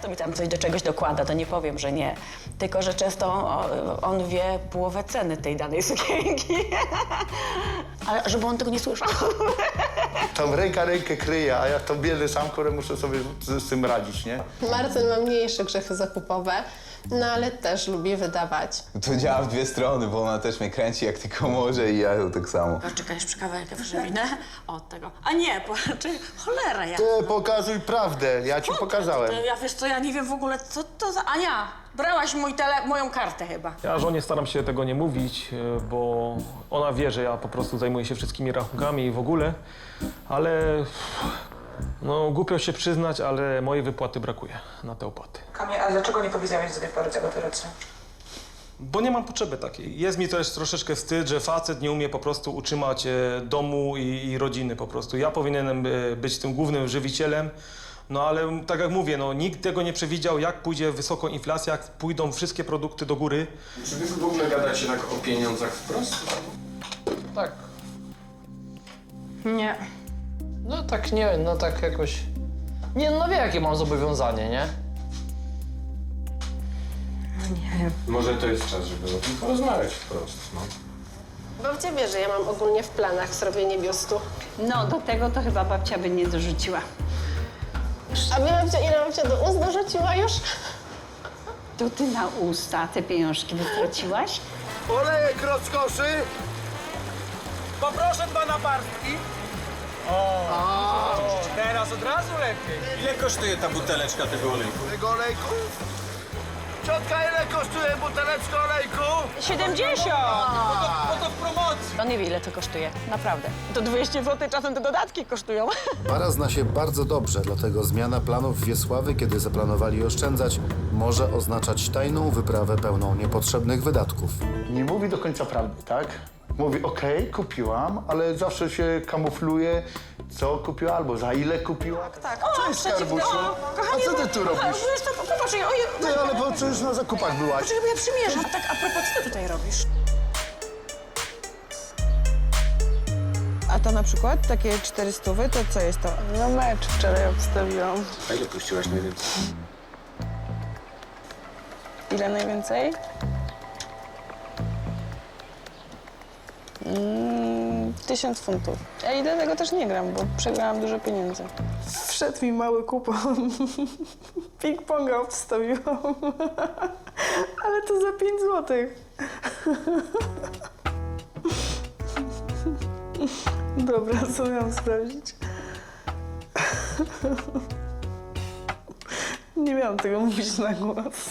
często mi tam coś do czegoś dokłada, to nie powiem, że nie. Tylko, że często on wie połowę ceny tej danej sukienki. Ale żeby on tego nie słyszał. Tam ręka rękę kryje, a ja to biedny sam, który muszę sobie z, z tym radzić, nie? Marcel ma mniejsze grzechy zakupowe, no ale też lubi wydawać. To działa w dwie strony, bo ona też mnie kręci jak tylko może i ja ją tak samo. Poczekaj, jeszcze kawałek przewinę. Od tego. A nie, po, czy, cholera ja. Ty pokazuj prawdę, ja ci pokazałem. To Ja wiesz co, ja nie wiem w ogóle, co to za... Ania, brałaś mój tele, moją kartę chyba. Ja żonie staram się tego nie mówić, e, bo ona wie, że ja po prostu zajmuję się wszystkimi rachunkami i w ogóle, ale no głupio się przyznać, ale mojej wypłaty brakuje na te opłaty. Kamie, a dlaczego nie powiedziałeś z wyboru tego operacji? Bo nie mam potrzeby takiej. Jest mi też troszeczkę wstyd, że facet nie umie po prostu utrzymać e, domu i, i rodziny po prostu. Ja powinienem e, być tym głównym żywicielem, no ale m, tak jak mówię, no nikt tego nie przewidział, jak pójdzie wysoko inflacja, jak pójdą wszystkie produkty do góry. Czy wy w ogóle gadacie tak o pieniądzach wprost? Tak. Nie. No tak nie, no tak jakoś... Nie, no wie jakie mam zobowiązanie, nie? Może to jest czas, żeby o tym porozmawiać wprost, no. Babcia wie, że ja mam ogólnie w planach zrobienie biustu. No, do tego to chyba babcia by nie dorzuciła. A wie babcia, ile babcia do ust dorzuciła już? To ty na usta te pieniążki wytraciłaś? Olejek rozkoszy! Poproszę dwa naparstki. O, teraz od razu lepiej. Ile kosztuje ta buteleczka tego olejku? Tego olejku? Ciotka, ile kosztuje buteleczka olejku? 70! Bo to w promocji. On nie wie, ile to kosztuje, naprawdę. To 200 zł, czasem te dodatki kosztują. Para zna się bardzo dobrze, dlatego zmiana planów Wiesławy, kiedy zaplanowali oszczędzać, może oznaczać tajną wyprawę pełną niepotrzebnych wydatków. Nie mówi do końca prawdy, tak? Mówi, okej, kupiłam, ale zawsze się kamufluje, co kupiła albo za ile kupiła. Tak, Cześć, skarbusiu. A co ty tu robisz? Wiesz co, popatrz, ojej, Ty, ale po przecież na zakupach byłaś. Poczekaj, bo ja przymierzam. A tak, a propos, co ty tutaj robisz? A to na przykład takie 400, to co jest to? No mecz wczoraj obstawiłam. A ile puściłaś najwięcej? Ile najwięcej? Mm, tysiąc funtów. Ja i dlatego też nie gram, bo przegrałam dużo pieniędzy. Wszedł mi mały kupon. Ping-ponga obstawiłam. Ale to za 5 złotych. Dobra, co miałam sprawdzić? Nie miałam tego mówić na głos.